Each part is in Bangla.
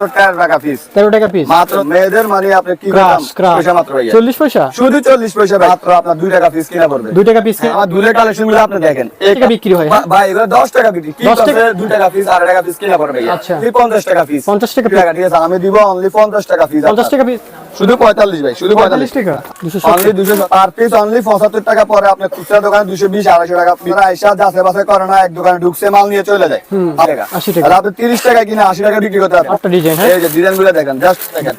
টাকা পিস টাকা পিস মাত্র মেয়েদের মানে আপনি কি পয়সা মাত্র। চল্লিশ পয়সা? শুধু চল্লিশ পয়সা মাত্র আপনার দুই টাকা পিস কিনা পড়বে। দুই টাকা পিস আমার দুলের কালেকশনগুলো আপনি দেখেন। এটা বিক্রি হয়, হ্যাঁ? ভাই এগুলো দশ টাকা বিক্রি। 10 টাকা? দুই টাকা পিস আড়াই টাকা পিস কিনা পড়বে আচ্ছা। পঞ্চাশ টাকা পিস 50 টাকা ঠিক আছে আমি দিব অনলি পঞ্চাশ টাকা পিস পঞ্চাশ টাকা পিস শুধু পঁয়তাল্লিশ ভাই শুধু পঁয়তাল্লিশ। টাকা? অনলি দুশো পিস অনলি পঁচাত্তর টাকা পরে আপনার খুচরা দোকানে দুশো বিশ আড়াইশো টাকা। আপনারা আইসা যাচাই বাছাই করে না এক দোকানে ঢুকছে মাল নিয়ে চলে যায়। আশি টাকা। 80 টাকা। আর আপনি তিরিশ টাকা কিনে আশি টাকা বিক্রি করতে পারবেন। ডিজাইন হ্যাঁ? ডিজাইনগুলো দেখেন জাস্ট দেখেন।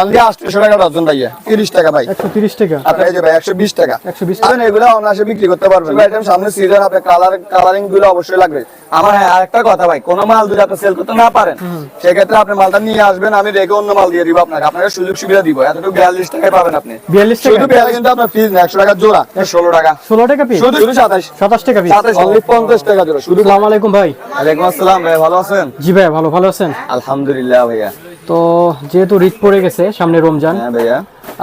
অনলি আটশো টাকা ডজন ভাইয়া। তিরিশ টাকা ভাই। একশো তিরিশ টাকা। আপনার এই যে ভাই একশো বিশ টাকা। 120 আপনি এগুলো অনায়াসে বিক্রি করতে পারবেন। আইটেম সামনে সিজন আপনার কালার কালারিংগুলো অবশ্যই লাগবে। আমার হ্যাঁ আরেকটা কথা ভাই কোন মাল যদি আপনি সেল করতে না পারেন সেক্ষেত্রে আপনি মালটা নিয়ে আসবেন আমি রেখে অন্য মাল দিয়ে দিব আপনাকে। আপনাকে সুযোগ সুবিধা দিব। এতটুকু বিয়াল্লিশ টাকায় পাবেন আপনি। 42 টাকা? শুধু পেয়ারা কিন্তু আপনার ফিজ না একশো টাকা জোড়া ষোলো টাকা। ষোলো টাকা পিস শুধু শুধু সাতাশ। সাতাশ টাকা পিস সাতাশ অনলি পঞ্চাশ টাকা জোড়া। শুধু সালাম আলাইকুম ভাই। ওয়ালাইকুম আসসালাম ভাই ভালো আছেন? জি ভাই ভালো ভালো আছেন? আলহামদুলিল্লাহ ভাইয়া। তো যেহেতু ঈদ পড়ে গেছে সামনে রমজান হ্যাঁ ভাইয়া।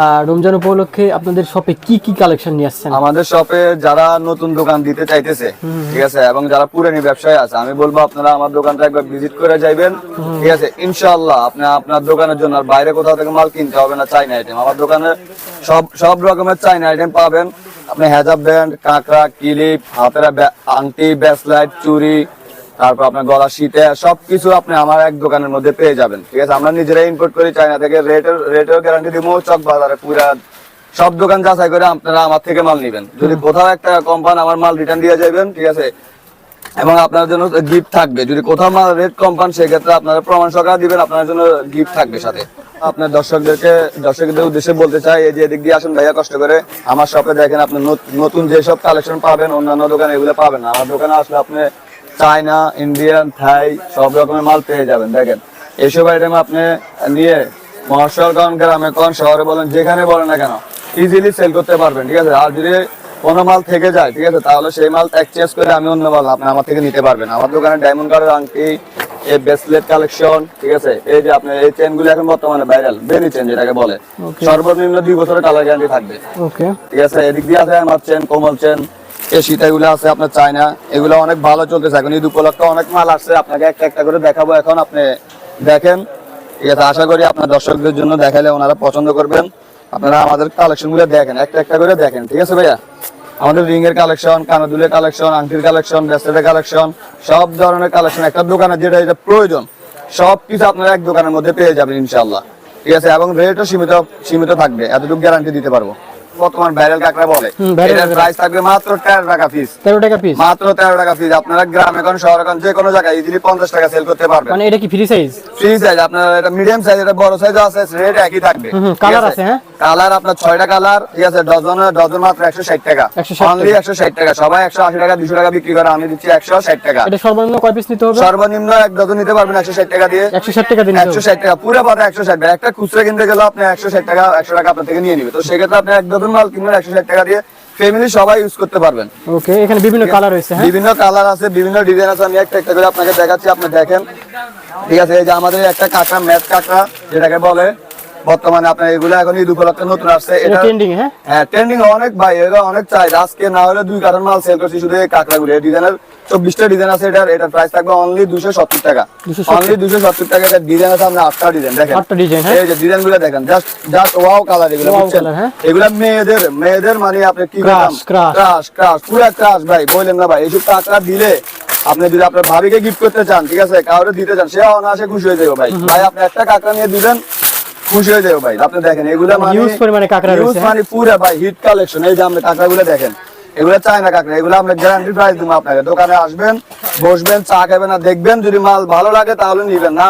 আর রমজান উপলক্ষে আপনাদের শপে কি কি কালেকশন নিয়ে আসছেন? আমাদের শপে যারা নতুন দোকান দিতে চাইতেছে ঠিক আছে এবং যারা পুরানি ব্যবসায়ী আছে আমি বলব আপনারা আমার দোকানটা একবার ভিজিট করে যাইবেন ঠিক আছে ইনশাআল্লাহ আপনি আপনার দোকানের জন্য আর বাইরে কোথাও থেকে মাল কিনতে হবে না চাইনা আইটেম আমার দোকানে সব সব রকমের চাইনা আইটেম পাবেন। আপনি হেজাব ব্যান্ড কাঁকড়া ক্লিপ হাতের আংটি ব্যাসলাইট চুড়ি তারপর আপনার গলা শীতে, সবকিছু আপনি আমার এক দোকানের মধ্যে পেয়ে যাবেন, ঠিক আছে? আমরা নিজেরাই ইম্পোর্ট করি চাইনা থেকে রেটের রেটের গ্যারান্টি দিব, চক বাজারে পুরা সব দোকান যাচাই করে আপনারা আমার থেকে মাল নিবেন। যদি কোথাও একটা কোম্পানি আমার মাল রিটার্ন দিয়ে যাবেন ঠিক আছে? এবং আপনার জন্য গিফট থাকবে। যদি কোথাও মাল রেট কম পান সেক্ষেত্রে আপনারা প্রমাণ সহকারে দিবেন, আপনার জন্য গিফট থাকবে সাথে। আপনার দর্শকদেরকে, দর্শকদের উদ্দেশ্যে বলতে চাই, এই যে এদিক দিয়ে আসুন ভাইয়া, কষ্ট করে। আমার শপে দেখেন আপনি নত- নতুন যেসব কালেকশন পাবেন, অন্যান্য দোকানে এগুলো পাবেন আমার দোকানে আসলে আপনি চায়না ইন্ডিয়ান থাই সব রকমের মাল পেয়ে যাবেন দেখেন। এইসব আইটেম আপনি নিয়ে মহাশহর গ্রামে কোন শহরে বলেন যেখানে বলেন না কেন ইজিলি সেল করতে পারবেন ঠিক আছে? আর যদি কোনো মাল থেকে যায় ঠিক আছে তাহলে সেই মাল এক্সচেঞ্জ করে আমি অন্য মাল আপনি আমার থেকে নিতে পারবেন। আমার দোকানে ডায়মন্ড কার্ডের আংটি এই ব্রেসলেট কালেকশন ঠিক আছে? এই যে আপনার এই চেনগুলো এখন বর্তমানে ভাইরাল বেনি চেন যেটাকে বলে সর্বনিম্ন দুই বছরের কালার গ্যারান্টি থাকবে। ঠিক আছে? এদিক দিয়ে আছে আমার চেন কোমল চেন এই সীতাগুলো আছে আপনার এগুলো অনেক ভালো চলতেছে। এখন ঈদ উপলক্ষে অনেক মাল আসছে, আপনাকে একটা একটা করে দেখাবো এখন, আপনি দেখেন। ঠিক আছে, আশা করি আপনার দর্শকদের জন্য দেখালে ওনারা পছন্দ করবেন। আপনারা আমাদের দেখেন, একটা একটা করে দেখেন, ঠিক আছে ভাইয়া? আমাদের রিং এর কালেকশন, কানাদুলের কালেকশন, আংটির কালেকশন, ব্রেসলেটের কালেকশন, সব ধরনের কালেকশন, একটা দোকানে যেটা যেটা প্রয়োজন, সব কিছু আপনারা এক দোকানের মধ্যে পেয়ে যাবেন ইনশাল্লাহ ঠিক আছে, এবং রেটও সীমিত সীমিত থাকবে, এতটুকু গ্যারান্টি দিতে পারব। বর্তমান ভাইরাল কাকড়া বলে। এটার প্রাইস থাকবে মাত্র তেরো টাকা পিস তেরো টাকা পিস মাত্র তেরো টাকা পিস আপনারা গ্রাম এখন শহর এখন যে কোনো জায়গায় ইজিলি পঞ্চাশ টাকা সেল করতে পারবেন। মানে এটা কি ফ্রি সাইজ ফ্রি সাইজ আপনার এটা মিডিয়াম সাইজ এটা বড় সাইজ আছে রেট একই থাকবে। হুম, আছে, হ্যাঁ? কালার আপনার ছয়টা কালার ঠিক আছে? ডজন ডজন মাত্র একশো ষাট টাকা। অনলি একশো ষাট টাকা। সবাই একশো আশি টাকা দুশো টাকা বিক্রি করে আমি দিচ্ছি একশো ষাট টাকা। এটা সর্বনিম্ন কয় পিস নিতে হবে? সর্বনিম্ন এক ডজন নিতে পারবেন একশো ষাট টাকা দিয়ে। একশো ষাট টাকা দিন একশো ষাট টাকা। পুরো পাতা একশো ষাট টাকা। একটা খুচরা কিনতে গেলে আপনি একশো ষাট টাকা একশো টাকা আপনার থেকে নিয়ে নিবে। তো সেক্ষেত্রে আপনি এক ডজন মাল কিনবেন একশো ষাট টাকা দিয়ে। ফ্যামিলি সবাই ইউজ করতে পারবেন। ওকে এখানে বিভিন্ন কালার রয়েছে হ্যাঁ? বিভিন্ন কালার আছে বিভিন্ন ডিজাইন আছে। আমি একটা একটা করে আপনাকে দেখাচ্ছি আপনি দেখেন। ঠিক আছে এই যে আমাদের একটা কাঁকড়া ম্যাট কাঁকড়া যেটাকে বলে বর্তমানে আপনার এগুলো এখন ঈদ উপলক্ষে নতুন আসছে এটা ট্রেন্ডিং হ্যাঁ? হ্যাঁ ট্রেন্ডিং অনেক ভাই এরা অনেক চাই আজকে না হলে দুই কারণ মাল সেল করছি শুধু কাঁকড়াগুলো এই ডিজাইনের চব্বিশটা ডিজাইন আছে এটার এটার প্রাইস থাকবে অনলি দুশো সত্তর টাকা। অনলি দুশো সত্তর টাকা এটা ডিজাইন আছে আপনার আটটা ডিজাইন দেখেন। আটটা ডিজাইন হ্যাঁ? এই যে ডিজাইনগুলো দেখেন জাস্ট জাস্ট ওয়াও কালার এগুলো বুঝছেন? হ্যাঁ। এগুলা মেয়েদের মেয়েদের মানে আপনি কি। ক্রাশ ক্রাশ পুরো ক্রাশ ভাই বললেন না ভাই এইসব টাকা দিলে আপনি যদি আপনার ভাবিকে গিফট করতে চান ঠিক আছে? কাউরে দিতে চান সে অনায়াসে খুশি হয়ে যাবে ভাই। ভাই আপনি একটা কাঁকড়া নিয়ে দিবেন খুশি হয়ে যাবে ভাই। আপনি দেখেন এগুলা মানে ইউজ পরিমাণে কাকড়া রয়েছে, ইউজ মানে পুরো ভাই হিট কালেকশন এই যে আপনি কাঁকড়াগুলো দেখেন এগুলা চাই না কাকড়া এগুলো আমরা গ্যারান্টি প্রাইস দিব আপনাকে। দোকানে আসবেন বসবেন চা খাবেন আর দেখবেন যদি মাল ভালো লাগে তাহলে নিবেন। না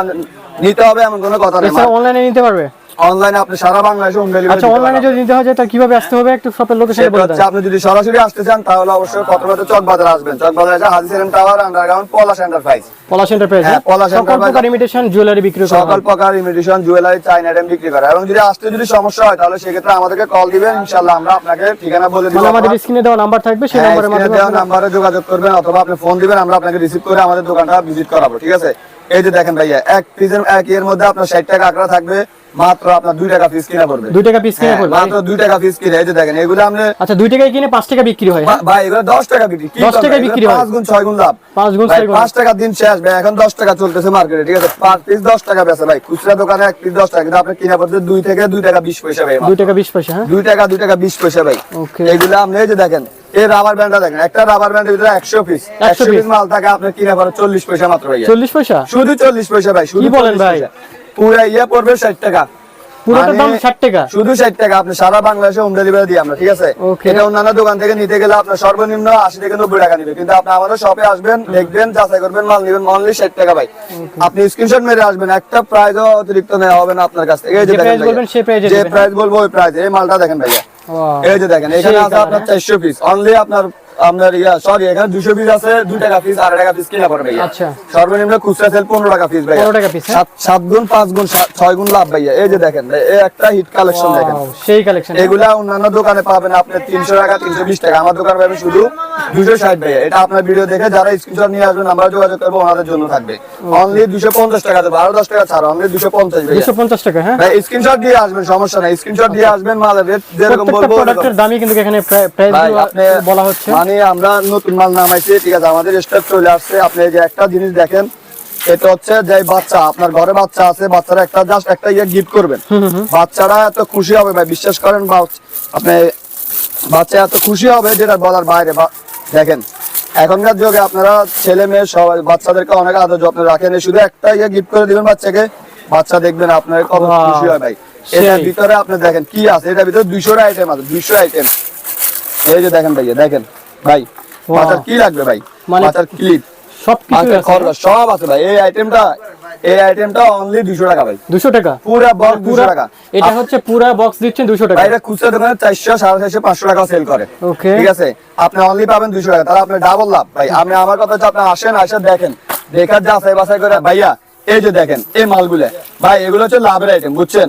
নিতে হবে এমন কোনো কথা নেই অনলাইনে নিতে পারবে? অনলাইনে আপনি সারা বাংলাদেশে হোম ডেলিভারি আচ্ছা অনলাইনে যদি নিতে হয় তার কীভাবে আসতে হবে? একটু শপের লোকেশন বলে দেন। আপনি যদি সরাসরি আসতে চান তাহলে অবশ্যই প্রথমে চক বাজার আসবেন। চক বাজার এসে Haji Selim tower underground Palash enterprise Palash enterprise হ্যাঁ, পলাশ সকল প্রকার ইমিটেশন জুয়েলারি বিক্রি করা সকল প্রকার ইমিটেশন জুয়েলারি চাইনা আইটেম বিক্রি করে এবং যদি আসতে যদি সমস্যা হয় তাহলে সেক্ষেত্রে আমাদেরকে কল দিবেন। ইনশাআল্লাহ আমরা আপনাকে ঠিকানা বলে দিব। আমাদের স্ক্রিনে দেওয়া নাম্বার থাকবে সেই হ্যাঁ, নাম্বারের মাধ্যমে দেওয়া নাম্বারে যোগাযোগ করবেন অথবা আপনি ফোন দিবেন আমরা আপনাকে রিসিভ করে আমাদের দোকানটা ভিজিট করাবো ঠিক আছে? এই যে দেখেন ভাইয়া এক পিসের এক এর মধ্যে আপনার ষাট টাকা আঁকড়া থাকবে। মাত্র আপনার দুই টাকা পিস কিনা পড়বে দুই টাকা পিস কিনে হ্যাঁ, পড়বে মাত্র দুই টাকা পিস কিনে এই যে দেখেন এগুলো আপনি আচ্ছা দুই টাকায় কিনে পাঁচ টাকা বিক্রি হয় হ্যাঁ? ভাই এগুলো দশ টাকা বিক্রি কি 10 করবেন? বিক্রি হয়। পাঁচ গুণ ছয় গুণ লাভ পাঁচ গুণ ভাই, ছয় গুণ। পাঁচ টাকা দিন শেষ ভাই এখন দশ টাকা চলতেছে মার্কেটে ঠিক আছে পাঁচ পিস দশ টাকা বেচে ভাই খুচরা দোকানে এক পিস দশ টাকা কিন্তু আপনি কিনা পড়ছে দুই থেকে দুই টাকা বিশ পয়সা ভাই দুই টাকা বিশ পয়সা হ্যাঁ দুই টাকা দুই টাকা বিশ পয়সা ভাই. এগুলো আপনি এই যে দেখেন এই রাবার ব্যান্ডটা দেখেন একটা রাবার ব্যান্ডের ভিতরে একশো পিস একশো পিস মাল থাকে আপনার কিনা পড়ে চল্লিশ পয়সা মাত্র ভাই চল্লিশ পয়সা শুধু চল্লিশ পয়সা ভাই শুধু বলেন ভাই? পুরা ইয়ে পড়বে ষাট টাকা। পুরোটার দাম মানে 60 টাকা? শুধু ষাট টাকা আপনি সারা বাংলাদেশে হোম ডেলিভারি দিই আমরা ঠিক আছে? এটা অন্যান্য দোকান থেকে নিতে গেলে আপনার সর্বনিম্ন আশি থেকে নব্বই টাকা নিবে। কিন্তু আপনি আমাদের শপে আসবেন দেখবেন যাচাই করবেন মাল নিবেন অনলি ষাট টাকা ভাই। আপনি স্ক্রিনশট মেরে আসবেন একটা অতিরিক্ত নেওয়া হবে না আপনার কাছ থেকে। এই যে দেখেন বলবেন সেই price যে প্রাইস বলব ওই প্রাইস এই মালটা দেখেন ভাইয়া. এই যে দেখেন এখানে আছে আপনার হ্যাঁ? চারশো পিস অনলি আপনার আপনার ইয়া সরি এখানে দুশো পিস আছে দুই টাকা পিস আড়াই টাকা পিস কিনা পড়বে আচ্ছা। সর্বনিম্ন খুচরা সেল পনেরো টাকা পিস ভাইয়া। 15 টাকা piece, হ্যাঁ? সাত- গুণ পাঁচ গুণ ছয় গুণ লাভ ভাইয়া। এই যে দেখেন এই একটা হিট কালেকশন দেখেন। সেই কালেকশন এগুলা অন্যান্য দোকানে পাবেন আপনি তিনশো টাকা তিনশো বিশ টাকা। আমার দোকানে পাবেন শুধু দুশো ষাট ভাইয়া। এটা আপনার ভিডিও দেখে যারা স্ক্রিনশট নিয়ে আসবেন আমরা যোগাযোগ করব ওনাদের জন্য থাকবে। অনলি দুশো পঞ্চাশ টাকা দেবো। আরও দশ টাকা ছাড় অনলি দুশো পঞ্চাশ দুশো পঞ্চাশ টাকা হ্যাঁ? স্ক্রিনশট দিয়ে আসবেন সমস্যা নাই। স্ক্রিনশট দিয়ে আসবেন মালের রেট যেরকম বলব দামই কিন্তু এখানে প্রাইস বলা হচ্ছে। মানে আমরা নতুন মাল নামাইছি ঠিক আছে? আমাদের স্টক চলে আসছে। আপনি যে একটা জিনিস দেখেন এটা হচ্ছে যে বাচ্চা আপনার ঘরে বাচ্চা আছে বাচ্চারা একটা জাস্ট একটা ইয়ে গিফট করবেন। বাচ্চারা এত খুশি হবে ভাই বিশ্বাস করেন বা আপনি বাচ্চা এত খুশি হবে যেটা বলার বাইরে দেখেন এখনকার যুগে আপনারা ছেলে মেয়ে সবাই বাচ্চাদেরকে অনেক আদর যত্ন রাখেন শুধু একটা ইয়ে গিফট করে দিবেন বাচ্চাকে বাচ্চা দেখবেন আপনার কত খুশি হয় ভাই। এটার ভিতরে আপনি দেখেন কি আছে এটার ভিতরে দুইশো আইটেম আছে দুইশো আইটেম এই যে দেখেন ভাইয়া দেখেন। ভাই. মাথার কি লাগবে ভাই? মাথার ক্লিপ সব কিছু সব আছে ভাই। এই আইটেমটা এই আইটেমটা অনলি দুশো টাকা ভাই। দুশো টাকা? পুরা বক্স দুশো পুরা টাকা। এটা হচ্ছে পুরা বক্স দিচ্ছেন টাকা। এটা খুচরা দোকানে চারশো সাড়ে চারশো পাঁচশো টাকা সেল করে. ঠিক আছে? আপনি অনলি পাবেন দুশো টাকা। তাহলে আপনি ডাবল লাভ। ভাই আমি আমার কথা হচ্ছে আপনি আসেন আসে দেখেন। দেখার যাচাই বাছাই করে ভাইয়া এই যে দেখেন এই মালগুলো ভাই এগুলো হচ্ছে লাভের আইটেম বুঝছেন?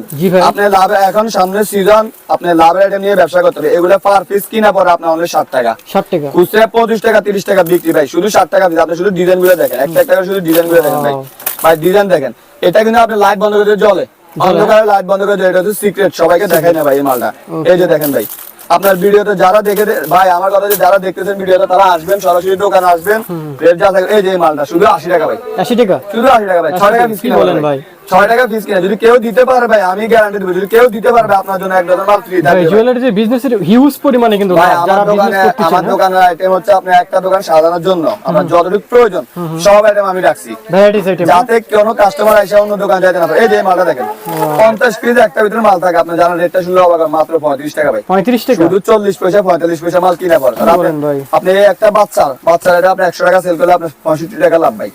আপনি লাভ এখন সামনে সিজন আপনি লাভের আইটেম নিয়ে ব্যবসা করতে হবে। এগুলো পার পিস কিনা পরে আপনার অনলি ষাট টাকা। ষাট টাকা। খুচরা পঁচিশ টাকা তিরিশ টাকা বিক্রি ভাই শুধু ষাট টাকা আপনি শুধু ডিজাইনগুলো দেখেন। একটা একটা শুধু ডিজাইনগুলো দেখেন ভাই। ভাই ডিজাইন দেখেন। এটা কিন্তু আপনি লাইট বন্ধ করে জ্বলে। অন্ধকারে লাইট বন্ধ করে এটা হচ্ছে সিক্রেট সবাইকে দেখাই না ভাই এই মালটা। এই যে দেখেন ভাই আপনার ভিডিওতে যারা দেখে ভাই আমার কথা যে যারা দেখতেছেন ভিডিওটা তারা আসবেন সরাসরি দোকানে আসবেন। রেট যা এই যে মালটা শুধু আশি টাকা ভাই। আশি টাকা? শুধু আশি টাকা ভাই ছয় টাকা বলেন ভাই? ছয় টাকা পিস কিনা যদি কেউ দিতে পারে ভাই আমি গ্যারান্টি দেবো। যদি কেউ দিতে পারবে আপনার জন্য এক ডজন মাল ফ্রি থাকবে জুয়েলারি যে বিজনেসের হিউজ পরিমাণে কিন্তু যারা বিজনেস করতে আমার দোকানের আইটেম হচ্ছে আপনি একটা দোকান সাজানোর জন্য। আপনার যতটুকু প্রয়োজন সব আইটেম আমি রাখছি। ভ্যারাইটিস আইটেম যাতে কোনো কাস্টমার এসে অন্য দোকান যাইতে না এই যে মালটা দেখেন পঞ্চাশ পিস একটা ভিতরে মাল থাকে। আপনি জানেন রেটটা শুনলে অবাক মাত্র পঁয়ত্রিশ টাকা ভাই। পঁয়ত্রিশ টাকা? শুধু চল্লিশ পয়সা পঁয়তাল্লিশ পয়সা মাল কিনা পড়ে। বলেন আপনি-? আপনি একটা বাচ্চার বাচ্চার এটা আপনি একশো টাকা সেল করলে আপনার পঁয়ষট্টি টাকা লাভ ভাই।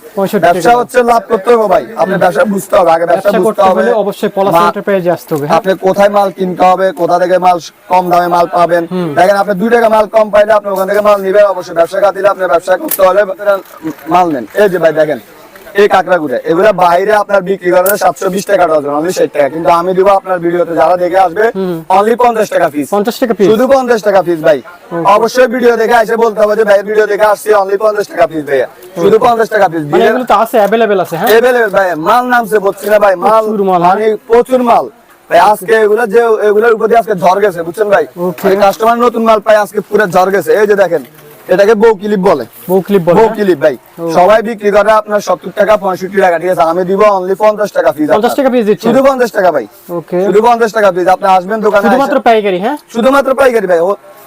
ব্যবসা হচ্ছে লাভ করতে হবে ভাই। আপনি ব্যবসা বুঝতে হবে। আগে ব্যবসা করতে হবে। অবশ্যই পলাশ এন্টারপ্রাইজে আসতে হবে হ্যাঁ? আপনি কোথায় মাল কিনতে হবে কোথা থেকে মাল কম দামে মাল পাবেন? দেখেন আপনি দুই টাকা মাল কম পাইলে আপনি ওখান থেকে মাল নিবেন অবশ্যই ব্যবসা খাতিরে আপনি ব্যবসা করতে হলে মাল নেন। এই যে ভাই দেখেন এই এগুলো বাইরে আপনার বিক্রি করে সাতশো বিশ টাকা ডজন অনলি ষাট টাকা। কিন্তু আমি দিব আপনার ভিডিওতে যারা দেখে আসবে অনলি পঞ্চাশ টাকা পিস পঞ্চাশ টাকা পিস শুধু পঞ্চাশ টাকা পিস ভাই। অবশ্যই ভিডিও দেখে এসে বলতে হবে যে ভাই ভিডিও দেখে আসছি অনলি পঞ্চাশ টাকা পিস ভাইয়া। শুধু পঞ্চাশ টাকা পিস মানে এগুলো তো আছে অ্যাভেলেবেল আছে হ্যাঁ? এভেলেবেল ভাই মাল নামছে বলছি না ভাই মাল হ্যাঁ। মানে প্রচুর মাল। ভাই আজকে এগুলো যে এগুলোর উপর দিয়ে আজকে ঝড় গেছে বুঝছেন ভাই? কাস্টমার নতুন মাল পাই আজকে পুরো ঝড় গেছে। এই যে দেখেন এটাকে বউ ক্লিপ বলে। বউ ক্লিপ বলে বউ? ক্লিপ ভাই। সবাই বিক্রি করে আপনার সত্তর টাকা পঁয়ষট্টি টাকা ঠিক আছে? আমি দিব অনলি পঞ্চাশ টাকা পিস 50 টাকা piece দিচ্ছেন? শুধু পঞ্চাশ টাকা ভাই। ওকে শুধু পঞ্চাশ টাকা পিস আপনি আসবেন দোকানে শুধুমাত্র পাইকারি হ্যাঁ? শুধুমাত্র পাইকারি ভাই।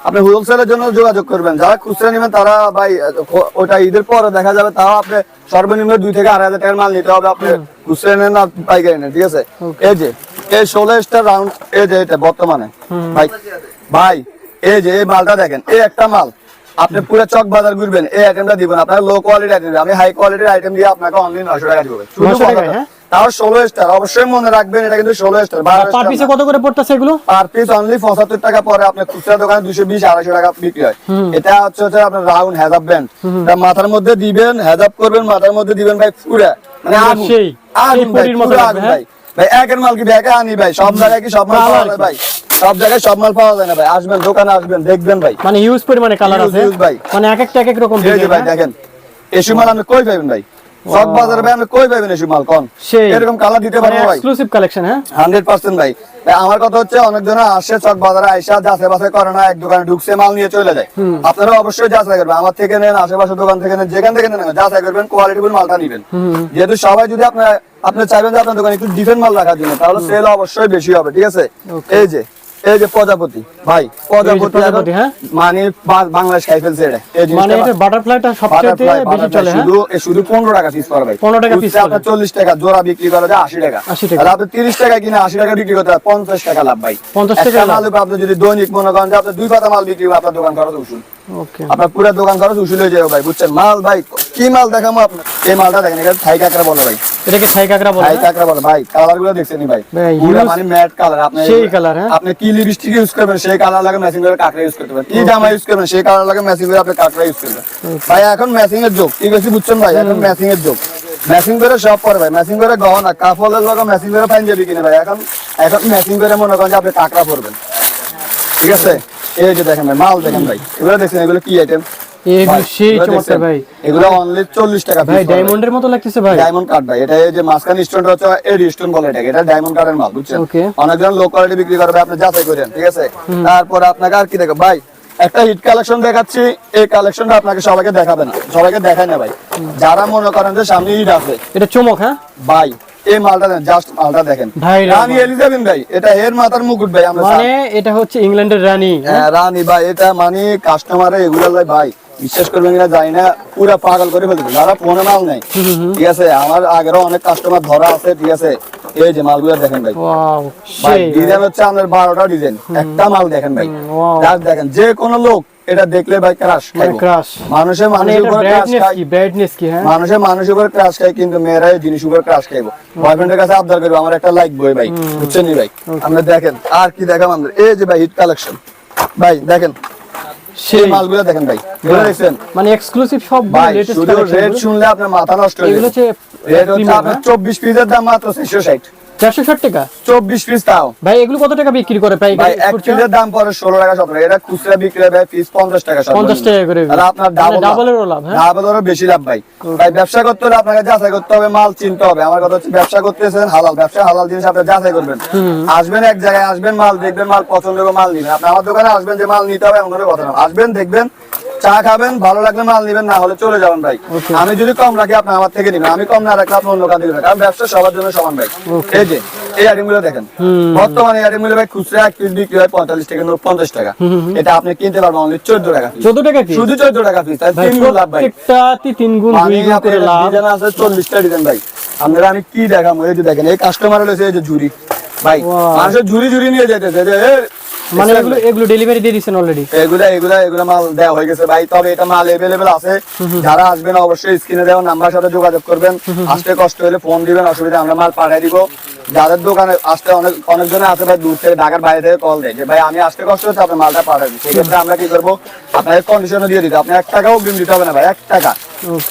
আপনি হোলসেলের জন্য যোগাযোগ করবেন। যারা খুচরা নেবেন তারা ভাই ওটা ঈদের পরে দেখা যাবে তাও আপনি সর্বনিম্ন দুই থেকে আড়াই হাজার টাকার মাল নিতে হবে। আপনি খুচরা নেন না পাইকারি নেন ঠিক আছে? এই যে এই ষোলো স্টার রাউন্ড এই যে এটা বর্তমানে। ভাই ভাই এই যে এই মালটা দেখেন এই একটা মাল। আপনি পুরো চক বাজার ঘুরবেন এই আইটেমটা দিবেন আপনার লো কোয়ালিটি আইটেম আমি হাই কোয়ালিটির আইটেম দিয়ে আপনাকে অনলি নশো টাকা দিব। শুধু 900 টাকায়, কথাটা। হ্যাঁ? তাও ষোলো স্টার অবশ্যই মনে রাখবেন এটা কিন্তু ষোলো স্টার পার পিসে কত করে পড়তেছে এগুলো? পার পিস অনলি পঁচাত্তর টাকা পরে আপনার খুচরা দোকানে দুশো বিশ আড়াইশো টাকা বিক্রি হয়। এটা হচ্ছে হচ্ছে আপনার রাউন্ড হেজাব ব্যান্ড মাথার মধ্যে দিবেন হেজাব করবেন মাথার মধ্যে দিবেন ভাই পুরা। মানে আগুন। আগুন ভাই হ্যাঁ? ভাই। ভাই একের মাল কি ব্যাগে আনি ভাই সব জায়গায় কি সব মাল। ভাই? সব জায়গায় সব মাল পাওয়া যায় না ভাই। আসবেন দোকানে আসবেন দেখবেন ভাই। মানে হিউজ পরিমাণে কালার আছে? ভাই। মানে এক একটা এক এক রকম ভাই? দেখেন। এসব মাল আপনি কই পাবেন ভাই? চক বাজারে ভাই আপনি কই পাবেন এসব মাল কোন? এরকম কালার দিতে মানে পারব ভাই। এক্সক্লুসিভ কালেকশন হ্যাঁ? হান্ড্রেড পার্সেন্ট ভাই। ভাই, আমার কথা হচ্ছে অনেক জন আসে চক বাজারে আইসা যাচাই বাছাই করে না এক দোকানে ঢুকছে মাল নিয়ে চলে যায়। আপনারা অবশ্যই যাচাই করবেন। আমার থেকে নেন আশেপাশে দোকান থেকে নেন যেখান থেকে নেন যাচাই করবেন কোয়ালিটি কোয়ালিটিফুল মালটা নিবেন। যেহেতু সবাই যদি আপনার আপনি চাইবেন যে আপনার দোকানে একটু ডিফেন্ট মাল রাখার জন্য তাহলে সেল অবশ্যই বেশি হবে ঠিক আছে? এই যে। এই যে প্রজাপতি ভাই প্রজাপতি প্রজাপতি, হ্যাঁ? মানে বাংলাদেশ খাই ফেলছে এটা মানে এটা বাটারফ্লাইটা সবচেয়ে বেশি চলে হ্যাঁ শুধু এ শুধু 15 টাকা পিস পড়বে 15 টাকা piece আপনার পড়বে। 40 টাকা জোড়া বিক্রি করা যায় 80 টাকা 80 টাকা। আপনি 30 টাকা কিনে 80 টাকা বিক্রি করতে 50 টাকা লাভ ভাই 50 টাকা লাভ। আপনি যদি দৈনিক মনে করেন যে আপনি দুই পাতা মাল বিক্রি করে আপনার দোকান খরচ ওকে আপনার পুরো দোকান খরচ উসুল হয়ে যাবে ভাই বুঝছেন? মাল ভাই কি মাল দেখামো আপনার? এই মালটা দেখেন এটা থাই কাকড়া বলে ভাই। এটাকে ছাই কাকড়া বলে থাই? কাকড়া বলে। ভাই কালারগুলো দেখছেন ভাই? পুরো মানে ম্যাট কালার আপনি সেই colour, হ্যাঁ? আপনি কি লিপস্টিক ইউজ করবেন সেই কালার লাগে ম্যাচিং করে কাকড়া ইউজ করতে পারেন। কি জামা ইউজ করবেন সেই কালার লাগে ম্যাচিং করে আপনি কাকড়া ইউজ করবেন। ভাই এখন ম্যাচিং এর যোগ ঠিক আছে বুঝছেন ভাই? এখন ম্যাচিং এর যোগ। ম্যাচিং করে সব পরে ভাই ম্যাচিং করে গহনা কাপড়ের লগে ম্যাচিং করে পাঞ্জাবি কিনে ভাই। এখন এখন ম্যাচিং করে মনে করেন যে আপনি কাকড়া পরবেন। ঠিক আছে? এই যে দেখেন ভাই মাল দেখেন ভাই। এগুলো দেখছেন এগুলো কি আইটেম সেই চমৎকার ভাই। এগুলো অনলি চল্লিশ টাকা ভাই ডায়মন্ডের মতো লাগতেছে ভাই। ডায়মন্ড কার্ড ভাই এটা এই যে মাঝখানে স্টোনটা হচ্ছে এডি স্টোন বলে এটাকে এটা ডায়মন্ড কার্ডের মাল বুঝছেন? অনেকজন লো কোয়ালিটি বিক্রি করবে আপনি যাচাই করেন ঠিক আছে? তারপর আপনাকে আর কি দেখো ভাই একটা হিট কালেকশন দেখাচ্ছি এই কালেকশনটা আপনাকে সবাইকে দেখাবে না সবাইকে দেখায় না ভাই। যারা মনে করেন যে সামনে ঈদ আছে এটা চমক হ্যাঁ? ভাই এই মালটা জাস্ট মালটা দেখেন। ভাই রানী এলিজাবেথ ভাই এটা এর মাথার মুকুট ভাই আমরা মানে এটা হচ্ছে ইংল্যান্ডের রানী। হ্যাঁ? রানী ভাই এটা মানে কাস্টমারে এগুলো ভাই ভাই বিশ্বাস করবেন কিনা জানি না পুরো পাগল করে ফেলছে। যারা ফোনে মাল নেই ঠিক আছে আমার আগেরও অনেক কাস্টমার ধরা আছে ঠিক আছে। এই যে মালগুলো দেখেন ভাই। ভাই ডিজাইন হচ্ছে আপনার বারোটা ডিজাইন একটা মাল দেখেন ভাই। দেখেন যে কোনো লোক এটা দেখলে ভাই ক্রাশ মানে ক্রাশ মানুষের মানে মানুষের উপর ক্রাশ ব্রাইটনেস খায় কি ব্রাইটনেস কি হ্যাঁ? মানুষের মানুষের উপর ক্রাশ খায় কিন্তু মেয়েরা এই জিনিস উপর ক্রাশ খাইবো। বয়ফ্রেন্ডের কাছে আবদার করব আমার একটা লাইক বই ভাই বুঝছেন নি ভাই? আপনি দেখেন আর কি দেখাম আমাদের এই যে ভাই হিট কালেকশন ভাই দেখেন সেই মালগুলো দেখেন ভাই এগুলো দেখছেন মানে এক্সক্লুসিভ সব ভাই লেটেস্ট শুধু রেট শুনলে আপনার মাথা নষ্ট হয়ে যাবে। রেট হচ্ছে আপনার হ্যাঁ? চব্বিশ পিসের দাম মাত্র ছয়শো ষাট। চারশো ষাট টাকা? চব্বিশ পিস তাও। ভাই এগুলো কত টাকা বিক্রি করে? ভাই এক পিসের দাম পরে ষোলো টাকা সতেরো এটা খুচরা বিক্রি হয় ভাই পিস পঞ্চাশ টাকা সর্বনিম্ন। 50 টাকা করে। আপনার মানে লাভ, হ্যাঁ? বেশি লাভ ভাই। ভাই ব্যবসা করতে হলে আপনাকে যাচাই করতে হবে মাল চিনতে হবে। আমার কথা হচ্ছে ব্যবসা করতেছেন হালাল ব্যবসা হালাল জিনিস আপনি যাচাই করবেন। আসবেন এক জায়গায় আসবেন মাল দেখবেন মাল পছন্দ মাল নিবেন। আপনি আমার দোকানে আসবেন যে মাল নিতে হবে এমন কোনো কথা না। আসবেন দেখবেন চা খাবেন ভালো লাগলে মাল নিবেন না হলে চলে যাবেন ভাই। আমি যদি কম রাখি আপনি আমার থেকে নিবেন। আমি কম না রাখলে আপনি অন্য কাজ দিবেন কারণ ব্যবসা সবার জন্য সমান ভাই। এই যে এই দেখেন। বর্তমানে ভাই খুচরা এক পিস বিক্রি হয় পঁয়তাল্লিশ টাকা পঞ্চাশ টাকা। এটা আপনি কিনতে পারবেন অনলি চোদ্দ টাকা। চোদ্দ টাকা শুধু চোদ্দ টাকা পিস তাই তিন গুণ লাভ ভাই। তিন গুণ মানে ডিজাইন আছে চল্লিশটা ডিজাইন ভাই। আপনারা আমি কি দেখাম এই যে দেখেন এই কাস্টমার হলেছে এই যে ঝুরি ভাই. মানুষের ঝুরি ঝুরি নিয়ে যেতেছে মানে এগুলো এগুলো ডেলিভারি দিয়ে দিচ্ছেন অলরেডি এগুলা এগুলা এগুলা মাল দেওয়া হয়ে গেছে ভাই। তবে এটা মাল এভেলেবেল আছে। যারা আসবেন অবশ্যই স্ক্রিনে দেওয়া নাম্বার সাথে যোগাযোগ করবেন। আসতে কষ্ট হলে ফোন দিবেন অসুবিধা আমরা মাল পাঠিয়ে দিব। যাদের দোকানে আসতে অনেক অনেকজনে আছে ভাই দূর থেকে ঢাকার বাইরে থেকে কল দেয় যে ভাই আমি আসতে কষ্ট হচ্ছে আপনি মালটা পাঠাবেন সেক্ষেত্রে আমরা কি করব? আপনাকে কন্ডিশনে দিয়ে দিতে আপনি এক টাকাও অগ্রিম দিতে হবে না ভাই এক টাকা।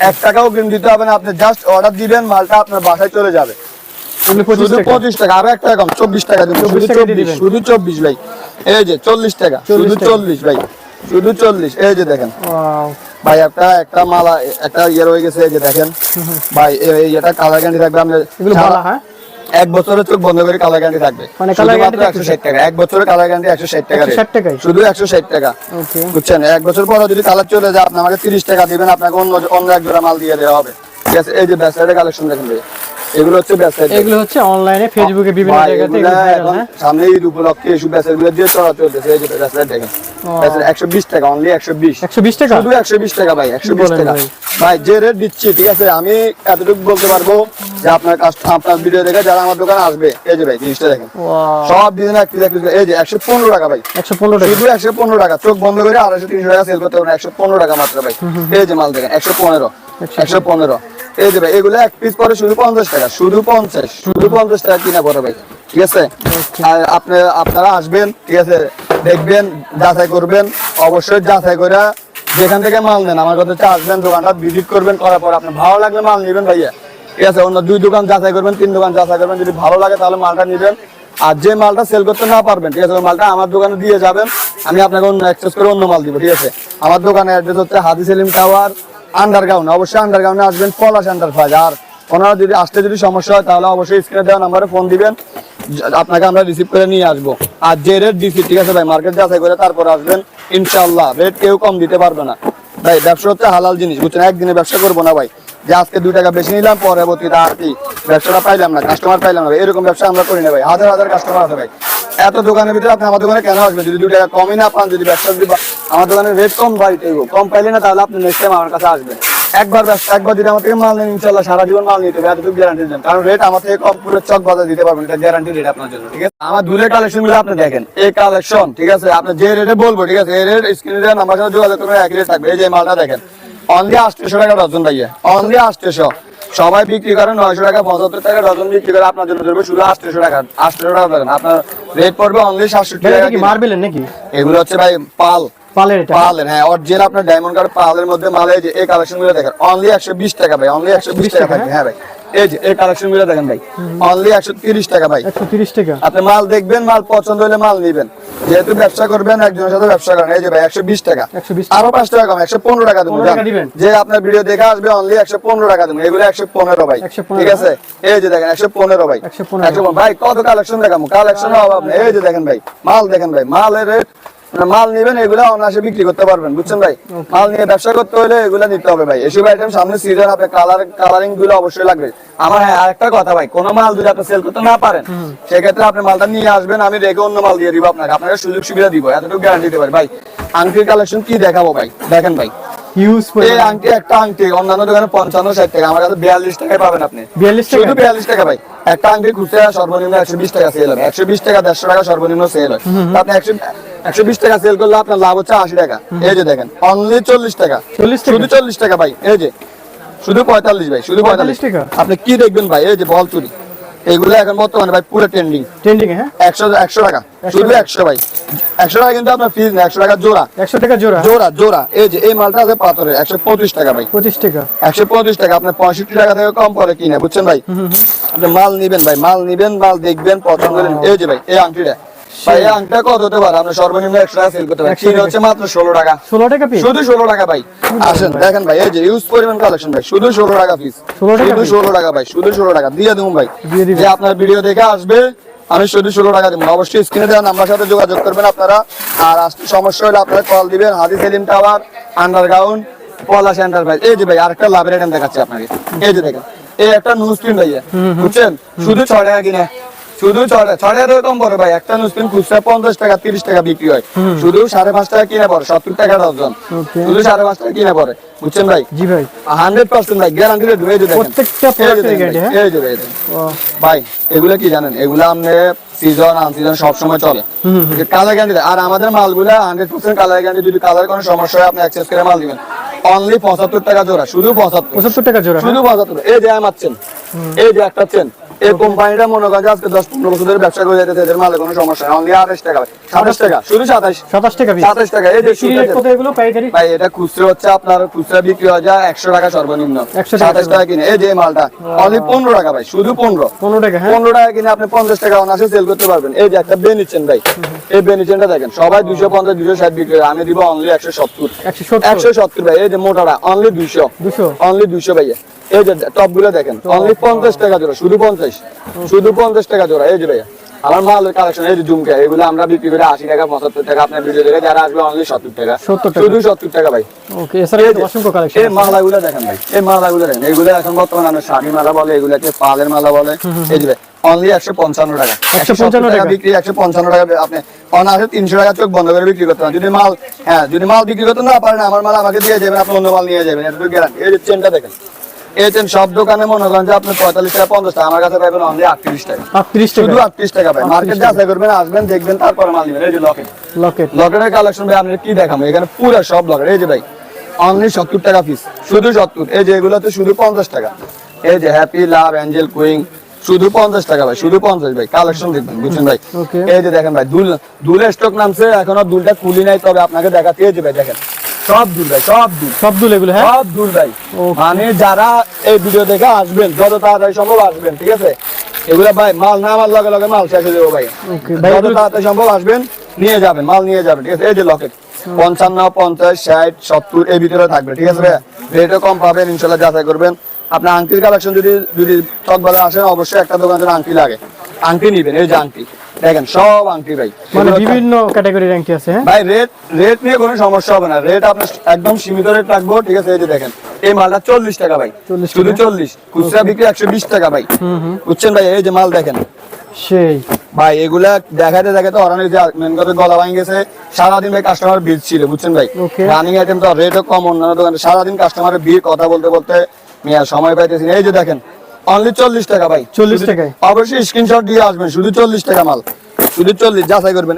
এক টাকাও অগ্রিম দিতে হবে না আপনি জাস্ট অর্ডার দিবেন মালটা আপনার বাসায় চলে যাবে। পঁচিশ টাকা। আরও এক টাকা কম চব্বিশ টাকা দিন। শুধু 24 টাকা দিয়ে চব্বিশ দিবেন। শুধু চব্বিশ ভাই। এই যে চল্লিশ টাকা শুধু চল্লিশ ভাই। শুধু চল্লিশ এই যে দেখেন। ভাই একটা একটা মালা একটা ইয়ে রয়ে গেছে এই যে দেখেন। ভাই এই- এটা কালার থাকবে আমরা হ্যাঁ? এক বছরের চোখ বন্ধ করে কালার ক্যান্ডি থাকবে। মানে একশো ষাট টাকা এক বছরের কালার ক্যান্ডি একশো ষাট টাকা 160 টাকায়? শুধু একশো ষাট টাকা। বুঝছেন? এক বছর পরে যদি কালার চলে যায় আপনি আমাকে তিরিশ টাকা দিবেন আপনাকে অন্য অন্য এক জোড়া মাল দিয়ে দেওয়া হবে। ঠিক আছে এই যে ব্যাসাইডের কালেকশন দেখেন এগুলো হচ্ছে ব্যাসাইড এগুলো হচ্ছে অনলাইনে ফেসবুকে বিভিন্ন জায়গাতে এগুলা এগুলো viral, এখন সামনে ঈদ উপলক্ষে এসব ব্যাসেলগুলো দিয়ে চলা চলতেছে এই যে ব্যাসেল দেখেন। ব্যাসেল একশো বিশ টাকা অনলি একশো বিশ। একশো বিশ টাকা? শুধু একশো বিশ টাকা ভাই একশো বিশ বলেন টাকা। ভাই? ভাই যে রেট দিচ্ছি ঠিক আছে আমি এতটুকু বলতে পারব যে আপনার আপনার ভিডিও দেখে যারা আমার দোকানে আসবে এই যে ভাই জিনিসটা দেখেন। সব ডিজাইন এক পিস এক পিস করে- এই যে একশো পনেরো টাকা ভাই। একশো পনেরো টাকা। শুধু একশো পনেরো টাকা চোখ বন্ধ করে আড়াইশো তিনশো টাকা সেল করতে পারবেন একশো পনেরো টাকা মাত্র ভাই। এই যে মাল দেখেন একশো পনেরো। একশো পনেরো। এই যে ভাই এগুলো এক পিস পরে শুধু পঞ্চাশ টাকা শুধু পঞ্চাশ শুধু পঞ্চাশ টাকা কিনা পরে ভাই ঠিক আছে? আর আপনি আপনারা আসবেন ঠিক আছে? দেখবেন যাচাই করবেন অবশ্যই যাচাই করে যেখান থেকে মাল নেন আমার কথা হচ্ছে আসবেন দোকানটা ভিজিট করবেন করার পর আপনি ভালো লাগলে মাল নেবেন ভাইয়া ঠিক আছে? অন্য দুই দোকান যাচাই করবেন তিন দোকান যাচাই করবেন যদি ভালো লাগে তাহলে মালটা নেবেন। আর যে মালটা সেল করতে না পারবেন ঠিক আছে? ওই মালটা আমার দোকানে দিয়ে যাবেন আমি আপনাকে অন্য অ্যাক্সেস করে অন্য মাল দিব ঠিক আছে? আমার দোকানে অ্যাড্রেস হচ্ছে হাদি সেলিম টাওয়ার আন্ডারগ্রাউন্ড অবশ্যই আন্ডারগ্রাউন্ডে আসবেন, পলাশ এন্টারপ্রাইজ আর ওনারা যদি আসতে যদি সমস্যা হয়, তাহলে অবশ্যই স্ক্রিনে দেওয়া নাম্বারে ফোন দিবেন। আপনাকে আমরা রিসিভ করে নিয়ে আসব। আর যে রেট দিচ্ছি ঠিক আছে ভাই মার্কেট যাচাই করে তারপর আসবেন ইনশাল্লাহ রেট কেউ কম দিতে পারবে না। ভাই, ব্যবসা হচ্ছে হালাল জিনিস, বুঝছেন? একদিনে ব্যবসা করব না ভাই। যে আজকে দুই টাকা বেশি নিলাম, পরবর্তীতে আর কি ব্যবসাটা পাইলাম না কাস্টমার পাইলাম না এরকম ব্যবসা আমরা করি না ভাই। হাজার হাজার কাস্টমার আছে ভাই। এত দোকানের ভিতরে আপনি আমার দোকানে কেন আসবেন? যদি দুই টাকা কমই না পান, যদি ব্যবসা যদি আমার দোকানের রেট কম ভাই কম পাইলে না, তাহলে আপনি নেক্সট টাইম আমার কাছে আসবেন। একবার ব্যবসা একবার যদি আমার থেকে মাল নেন ইনশাল্লাহ সারা জীবন মাল নিতে হবে। এতটুকু গ্যারান্টি দেন কারণ রেট আমার থেকে কম পুরো চক বাজার দিতে পারবেন। এটা গ্যারান্টি রেট আপনার জন্য, ঠিক আছে? আমার দূরের কালেকশনগুলো আপনি দেখেন। এই কালেকশন ঠিক আছে? আপনি যে রেটে বলব, ঠিক আছে? এই রেট স্ক্রিনে আমার সাথে যোগাযোগ করবেন এক রেট থাকবে। এই যে মালটা দেখেন। অনলি আটশো টাকা ডজন ভাইয়া। অনলি আটশো। সবাই বিক্রি করে নয়শো টাকা পঁচাত্তর টাকা ডজন বিক্রি করে আপনার জন্য ধরবে শুধু আটশো টাকা। আটশো টাকা আপনার রেট পড়বে অনলি সাতষট্টি টাকা কি নাকি? এগুলো হচ্ছে ভাই পাল। পালের এটা পালের হ্যাঁ অরিজিনাল আপনার ডায়মন্ড কার্ড পালের মধ্যে মাল যে এই দেখেন অনলি একশো বিশ টাকা ভাই অনলি একশো বিশ টাকা থাকবে হ্যাঁ? ভাই। এই যে এই দেখেন ভাই অনলি একশো তিরিশ টাকা ভাই। একশো তিরিশ টাকা। আপনি মাল দেখবেন মাল পছন্দ হলে মাল নিবেন। যেহেতু ব্যবসা করবেন একজনের সাথে ব্যবসা করেন এই যে ভাই একশো বিশ টাকা। 120 আরও পাঁচ টাকা কম একশো পনেরো টাকা দেবো 15 টাকা দিবেন? যে আপনার ভিডিও দেখে আসবে অনলি একশো পনেরো টাকা দেবো এগুলো একশো পনেরো ভাই ঠিক আছে? এই যে দেখেন একশো পনেরো ভাই। 115 একশো ভাই কত কালেকশন দেখাবো? কালেকশন অভাব নেই। এই যে দেখেন ভাই মাল দেখেন ভাই মালের রেট মাল নিবেন এগুলা অনায়াসে বিক্রি করতে পারবেন বুঝছেন ভাই? মাল নিয়ে ব্যবসা করতে হলে এগুলা নিতে হবে ভাই। এসব আইটেম সামনে সিজন হবে কালার কালারিংগুলো অবশ্যই লাগবে। আমার হ্যাঁ আরেকটা কথা ভাই কোন মাল যদি আপনি সেল করতে না পারেন সেক্ষেত্রে আপনি মালটা নিয়ে আসবেন আমি রেখে অন্য মাল দিয়ে দিব আপনাকে। আপনাকে সুযোগ সুবিধা দিব এতটুকু গ্যারান্টি দিতে পারি ভাই। আংটির কালেকশন কি দেখাবো ভাই? দেখেন ভাই। এই আংটি একটা আংটি অন্যান্য দোকানে পঞ্চান্ন ষাট টাকা। আমার কাছে বিয়াল্লিশ টাকায় পাবেন আপনি। 42 টাকা? শুধু বিয়াল্লিশ টাকা ভাই। একটা আংটি খুচরা সর্বনিম্ন একশো বিশ টাকা সেল হবে একশো বিশ টাকা দেড়শো টাকা সর্বনিম্ন সেল হয়। আপনি একশো একশো বিশ টাকা সেল করলে আপনার লাভ হচ্ছে আশি টাকা। এই যে দেখেন অনলি চল্লিশ টাকা। 40 টাকা? শুধু চল্লিশ টাকা ভাই। এই যে শুধু পঁয়তাল্লিশ ভাই শুধু পঁয়তাল্লিশ। টাকা? আপনি কি দেখবেন ভাই? এই যে বল চুরি। এগুলো এখন বর্তমানে ভাই পুরো ট্রেন্ডিং ট্রেন্ডিং হ্যাঁ? একশো একশো টাকা। শুধু একশো ভাই। একশো টাকা কিন্তু আপনার ফিজ না একশো টাকা জোড়া। একশো টাকা জোড়া। জোড়া জোড়া। এই যে এই মালটা আছে পাথরের একশো পঁচিশ টাকা ভাই। পঁচিশ টাকা। একশো পঁচিশ টাকা আপনি পঁয়ষট্টি টাকা থেকে কম পরে কিনে বুঝছেন ভাই? আপনি মাল নিবেন ভাই মাল নিবেন মাল দেখবেন পছন্দ করেন। এই যে ভাই এই আংটিটা। ভাই আংটিটা কত হতে পারে? আপনি সর্বনিম্ন একশো টাকা সেল করতে 100 কিনে হচ্ছে মাত্র ষোলো টাকা। ষোলো টাকা পিস শুধু ষোলো টাকা ভাই। আসেন দেখেন ভাই এই যে ইউজ পরিমাণ কালেকশন ভাই শুধু ষোলো টাকা পিস 16 টাকা শুধু? ষোলো টাকা ভাই শুধু ষোলো টাকা। দিয়ে দেবো ভাই। যে আপনার ভিডিও দেখে আসবে আমি শুধু ষোলো টাকা দেবো অবশ্যই স্ক্রিনে দেওয়া নাম্বার সাথে যোগাযোগ করবেন আপনারা। আর আসতে সমস্যা হলে আপনারা কল দিবেন। Hadi Selim tower underground Palash enterprise এই যে ভাই আরেকটা লাভের আইটেম দেখাচ্ছি আপনাকে। এই যে দেখেন এই একটা নিউজ স্ক্রিন ভাইয়া। বুঝছেন? শুধু ছয় টাকা কিনে। শুধু কম পড়ে ভাই একটা নিউজ খুচরা পঞ্চাশ টাকা তিরিশ টাকা বিক্রি হয়। শুধু সাড়ে পাঁচ টাকা কিনে পড়ে সত্তর টাকা ডজন। Okay. শুধু সাড়ে পাঁচ টাকা কিনে পড়ে বুঝছেন ভাই? জি ভাই। হান্ড্রেড পার্সেন্ট ভাই গ্যারান্টি রেট এই প্রত্যেকটা ভাই, হ্যাঁ? ভাই, এগুলা কি জানেন? এগুলা আপনি সিজন আন সিজন সব সময় চলে কালার গ্যারান্টি আর আমাদের মালগুলা হান্ড্রেড পার্সেন্ট কালার গ্যারান্টি যদি কালার কোনো সমস্যা হয় আপনি অ্যাক্সেস করে মাল দিবেন। অনলি পঁচাত্তর টাকা জোড়া শুধু পঁচাত্তর। পঁচাত্তর টাকা জোড়া হ্যাঁ? শুধু পঁচাত্তর। এই যে আমাচ্ছেন এই যে একটা চেন এই কোম্পানিটা মনে করেন আজকে দশ পনেরো বছর ধরে ব্যবসা করে যেতেছে এদের মালে কোনো সমস্যা নেই। অনলি আঠাশ টাকা সাতাশ টাকা। শুধু সাতাশ। সাতাশ টাকা সাতাশ টাকা। এই যে এগুলো পাইকারি? ভাই এটা খুচরা হচ্ছে আপনার খুচরা বিক্রি হয়ে যায় একশো টাকা সর্বনিম্ন। সাতাশ টাকা কিনে। এই যে মালটা অনলি পনেরো টাকা ভাই শুধু পনেরো। পনেরো টাকা হ্যাঁ? পনেরো টাকা কিনে আপনি পঞ্চাশ টাকা অনাসে সেল করতে পারবেন। এই যে একটা বেনিচ্ছেন ভাই। এই বেনিচ্ছেনটা দেখেন সবাই দুশো পঞ্চাশ দুশো ষাট বিক্রি করে। আমি দিব অনলি একশো সত্তর। একশো সত্তর। ভাই এই যে মোটাটা অনলি দুইশো। দুশো অনলি দুইশো ভাইয়া। এই যে টপগুলো দেখেন অনলি পঞ্চাশ টাকা জোড়া শুধু পঞ্চাশ। শুধু পঞ্চাশ টাকা জোড়া এই যে ভাইয়া। আমার মালের কালেকশন এই যে ঝুমকা এগুলো আমরা বিক্রি করে আশি টাকা পঁচাত্তর টাকা আপনার ভিডিও দেখে যারা আসবে অনলি সত্তর টাকা। শুধু সত্তর টাকা ভাই। এই কিন্তু যে, অসংখ্য কালেকশন এই মালাগুলো দেখেন ভাই এই মালাগুলো দেখেন এগুলো এখন বর্তমানে আমরা শাড়ি মালা বলে এগুলাকে পালের মালা বলে এই যে অনলি একশো পঞ্চান্ন টাকা। 155 টাকা। বিক্রি একশো পঞ্চান্ন টাকা আপনি অনায়াসে তিনশো টাকা চোখ বন্ধ করে বিক্রি করতে যদি মাল হ্যাঁ যদি মাল বিক্রি করতে না পারেন আমার মাল আমাকে দিয়ে যাবেন আপনি অন্য মাল নিয়ে যাবেন এটুকু গ্যারান্টি এই যে চেনটা দেখেন সব দোকানে মনে করেন যে আপনি পঁয়তাল্লিশ টাকা পঞ্চাশ টাকা আমার কাছে পাবেন অনলি আটত্রিশ টাকা। আটত্রিশ শুধু আটত্রিশ টাকা মার্কেট যাচাই করবেন আসবেন দেখবেন তারপরে মাল নেবেন। এই যে লকেট লকেট লকেটের কালেকশন ভাই আপনি কি দেখাবো? এখানে পুরো সব লকেট এই যে ভাই অনলি সত্তর টাকা পিস শুধু সত্তর। এই যে এগুলো তো শুধু পঞ্চাশ টাকা। এই যে হ্যাপি লাভ অ্যাঞ্জেল কুইং শুধু পঞ্চাশ টাকা ভাই শুধু পঞ্চাশ ভাই। কালেকশন দেখবেন বুঝছেন ভাই? এই যে দেখেন ভাই দুল দুলের স্টক নামছে এখনও দুলটা খুলি নাই তবে আপনাকে দেখাতে এই যে ভাই দেখেন। সব দুল ভাই সব দুল সব দুল এগুলো হ্যাঁ? সব দূর ভাই। মানে যারা এই ভিডিও দেখে আসবেন যত তাড়াতাড়ি সম্ভব আসবেন ঠিক আছে? এগুলা ভাই মাল না আমার লগে লগে মাল শেষ হয়ে যাব ভাই। যত তাড়াতাড়ি সম্ভব আসবেন নিয়ে যাবেন মাল নিয়ে যাবেন ঠিক আছে? এই যে লকেট পঞ্চান্ন পঞ্চাশ ষাট সত্তর এর ভিতরে থাকবে ঠিক আছে রেটও কম পাবেন ইনশাল্লাহ যাচাই করবেন। আপনার আংটির কালেকশন যদি যদি চকবাজার আসেন অবশ্যই একটা দোকান আংটি লাগে। আংটি নিবেন এই যে আংটি দেখেন সব আংটি ভাই। মানে বিভিন্ন ক্যাটাগরির আংটি আছে হ্যাঁ? ভাই রেট রেট নিয়ে কোনো সমস্যা হবে না। রেট আপনার একদম সীমিত রেট রাখব ঠিক আছে? এই যে দেখেন এই মালটা চল্লিশ টাকা ভাই। শুধু চল্লিশ। খুচরা বিক্রি একশো বিশ টাকা ভাই। বুঝছেন ভাই? এই যে মাল দেখেন। সেই। ভাই এগুলা দেখাতে দেখাতে অরানের যে মেন কথা গলা ভাঙে গেছে। সারাদিন ভাই কাস্টমার ভিড় ছিল বুঝছেন ভাই? রানিং আইটেম তো রেটও কম অন্যান্য দোকানে সারাদিন কাস্টমারের ভিড় কথা বলতে বলতে সময় পাইতেছি এই যে দেখেন অনলি চল্লিশ টাকা ভাই। 40 টাকায়? অবশ্যই স্ক্রিনশট দিয়ে আসবেন শুধু চল্লিশ টাকা মাল। শুধু চল্লিশ যাচাই করবেন।